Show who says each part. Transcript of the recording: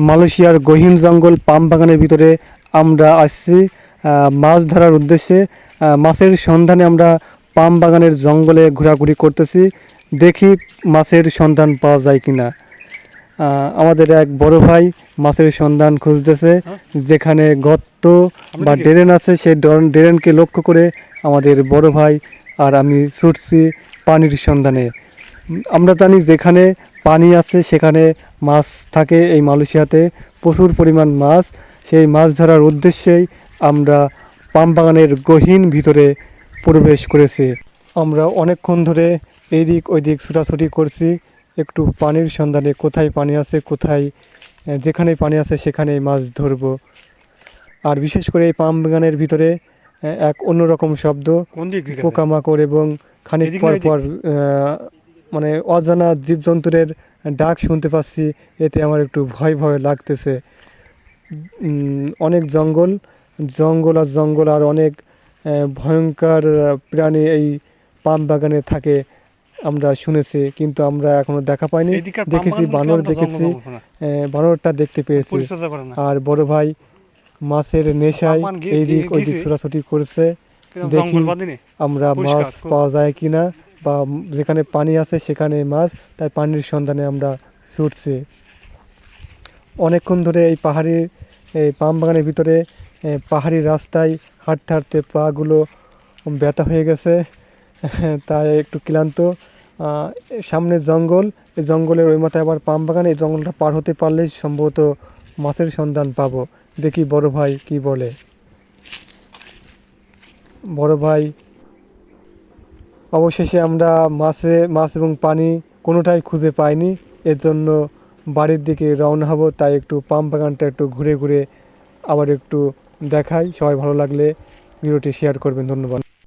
Speaker 1: মালয়েশিয়ার গহীন জঙ্গল পাম বাগানের ভিতরে আমরা আসছি। মাছ ধরার উদ্দেশ্যে মাছের সন্ধানে আমরা পাম বাগানের জঙ্গলে ঘোরাঘুরি করতেছি। দেখি মাছের সন্ধান পাওয়া যায় কিনা। আহ, আমাদের এক বড় ভাই মাছের সন্ধান খুঁজতেছে যেখানে গর্ত বা ড্রেন আছে সেই ডর- ড্রেনকে লক্ষ্য করে আমাদের বড় ভাই আর আমি ছুটছি পানির সন্ধানে। আমরা জানি যেখানে পানি আছে সেখানে মাছ থাকে এই মালয়েশিয়াতে। প্রচুর পরিমাণ মাছ। সেই মাছ ধরার উদ্দেশ্যেই আমরা পাম বাগানের গহীন ভিতরে প্রবেশ করেছি। আমরা অনেকক্ষণ ধরে এইদিক ওইদিক ছুটাছুটি করছি। একটু পানির সন্ধানে কোথায় পানি আছে কোথায় যেখানে পানি আছে সেখানে মাছ ধরবো। আর বিশেষ করে এই পাম বাগানের ভিতরে এক অন্যরকম শব্দ পোকামাকড় এবং খানিক পর পর মানে অজানা জীবজন্তুদের ডাক শুনতে পাচ্ছি এতে আমার একটু ভয় ভয় লাগতেছে। অনেক জঙ্গল জঙ্গল আর জঙ্গল আর অনেক ভয়ঙ্কর প্রাণী এই পাম বাগানে থাকে আমরা শুনেছি কিন্তু আমরা এখনও দেখা পাইনি। দেখেছি বানর দেখেছি বানরটা দেখতে পেয়েছি। আর বড় ভাই মাছের নেশায় এইদিক ওইদিক ছোটাছুটি করছে। দেখি। আমরা মাছ পাওয়া যায় কিনা। বা যেখানে পানি আছে সেখানে মাছ, তাই পানির সন্ধানে আমরা ছুটছি। অনেকক্ষণ ধরে এই পাহাড়ি, এই পাম বাগানের ভিতরে পাহাড়ি রাস্তায় হাঁটতে হাঁটতে পাগুলো ব্যথা হয়ে গেছে। তাই একটু ক্লান্ত। সামনে জঙ্গল, এই জঙ্গলের ওই মাথায় আবার পাম বাগান, এই জঙ্গলটা পার হতে পারলেই সম্ভবত মাছের সন্ধান পাবো। দেখি বড় ভাই কি বলে। বড় ভাই অবশেষে আমরা মাছে, মাছ এবং পানি কোনোটাই খুঁজে পাইনি। এর জন্য বাড়ির দিকে রওনা হব, তাই একটু পাম বাগানটা একটু ঘুরে ঘুরে আবার একটু দেখাই। সবাই ভালো লাগলে ভিডিওটি শেয়ার করবেন। ধন্যবাদ।